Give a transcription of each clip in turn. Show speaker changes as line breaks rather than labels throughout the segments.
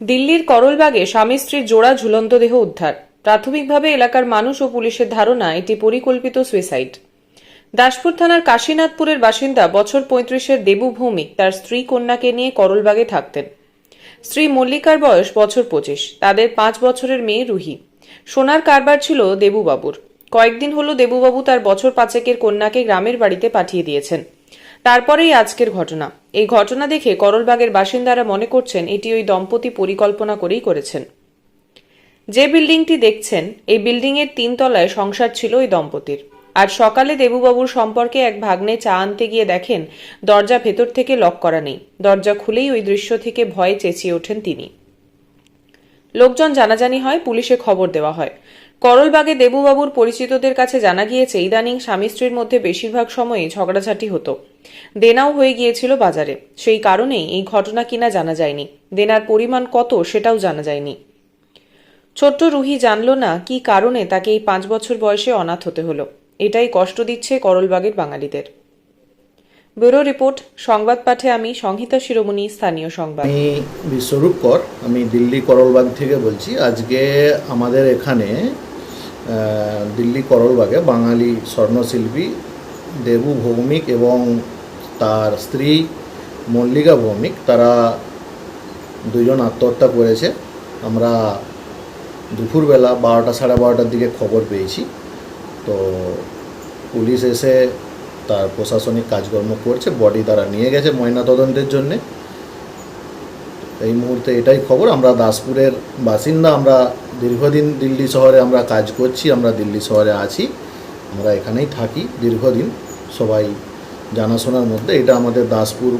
দিল্লির করলবাগে স্বামী স্ত্রীর জোড়া ঝুলন্ত দেহ উদ্ধার। প্রাথমিকভাবে এলাকার মানুষ ও পুলিশের ধারণা, এটি পরিকল্পিত সুইসাইড। দাসপুর থানার কাশীনাথপুরের বাসিন্দা বছর পঁয়ত্রিশের দেবু ভৌমিক তার স্ত্রী কন্যাকে নিয়ে করলবাগে থাকতেন। স্ত্রী মল্লিকার বয়স বছর পঁচিশ, তাদের পাঁচ বছরের মেয়ে রুহি। সোনার কারবার ছিল দেবুবাবুর। কয়েকদিন হলো দেবুবাবু তার বছর পাঁচেকের কন্যাকে গ্রামের বাড়িতে পাঠিয়ে দিয়েছেন। তারপরেই আজকের ঘটনা। এই ঘটনা দেখে করলবাগের বাসিন্দারা মনে করছেন এটি ওই দম্পতি পরিকল্পনা করেই করেছেন। যে বিল্ডিংটি দেখছেন, এই বিল্ডিংয়ের তিনতলায় সংসার ছিল ওই দম্পতির। আজ সকালে দেবুবাবুর সম্পর্কে এক ভাগ্নে চা আনতে গিয়ে দেখেন, দরজা ভেতর থেকে লক করা নেই। দরজা খুলেই ওই দৃশ্য থেকে ভয়ে চেঁচিয়ে ওঠেন তিনি। লোকজন জানাজানি হয়, পুলিশে খবর দেওয়া হয়। করলবাগে দেবুবাবুর পরিচিতদের কাছে জানা গিয়েছে, ইদানিং স্বামী স্ত্রীর মধ্যে বেশিরভাগ সময়ই ঝগড়াঝাটি হতো। দেনাও হয়ে গিয়েছিল বাজারে। সেই কারণেই এই ঘটনা কিনা জানা যায়নি। দেনার পরিমাণ কত সেটাও জানা যায়নি। ছোট্ট রুহি জানল না কি কারণে তাকে এই পাঁচ বছর বয়সে অনাথ হতে হলো। এটাই কষ্ট দিচ্ছে করলবাগের বাঙালিদের। ব্যুরো রিপোর্ট, সংবাদ পাঠে আমি সংহিতা শিরোমণি, স্থানীয় সংবাদ।
আমি বিশ্বরূপ কর আমি দিল্লি করলবাগ থেকে বলছি। আজকে আমাদের এখানে দিল্লি করলবাগে বাঙালি স্বর্ণশিল্পী দেবু ভৌমিক এবং তার স্ত্রী মল্লিকা ভৌমিক। তারা দুজন আত্মহত্যা করেছে। আমরা দুপুরবেলা বারোটা সাড়ে বারোটার দিকে খবর পেয়েছি। তো পুলিশ এসে তার প্রশাসনিক কাজকর্ম করছে। বডি তারা নিয়ে গেছে ময়নাতদন্তের জন্যে। এই মুহূর্তে এটাই খবর। আমরা দাসপুরের বাসিন্দা, আমরা দীর্ঘদিন দিল্লি শহরে আমরা কাজ করছি, আমরা দিল্লি শহরে আছি, আমরা এখানেই থাকি দীর্ঘদিন। সবাই জানাশোনার মধ্যে, এটা আমাদের দাসপুর।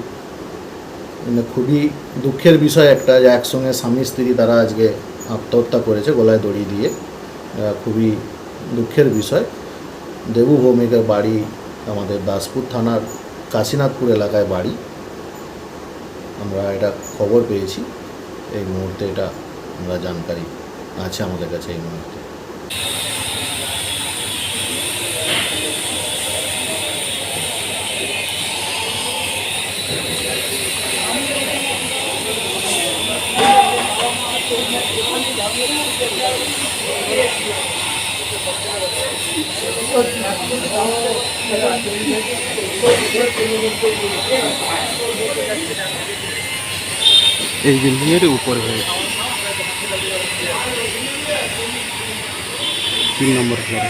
মানে খুবই দুঃখের বিষয় একটা যে একসঙ্গে স্বামী স্ত্রী তারা আজকে আত্মহত্যা করেছে গলায় দড়ি দিয়ে। খুবই দুঃখের বিষয়। দেবু ভৌমিকের বাড়ি আমাদের দাসপুর থানার কাশীনাথপুর এলাকায় বাড়ি। আমরা এটা খবর পেয়েছি। এই মুহূর্তে এটা আমরা জানকারি আছে আমাদের কাছে এই মুহূর্তে।
এই বিল্ডিং এর উপরে হয়েছে। তিন নম্বর ফ্লোরে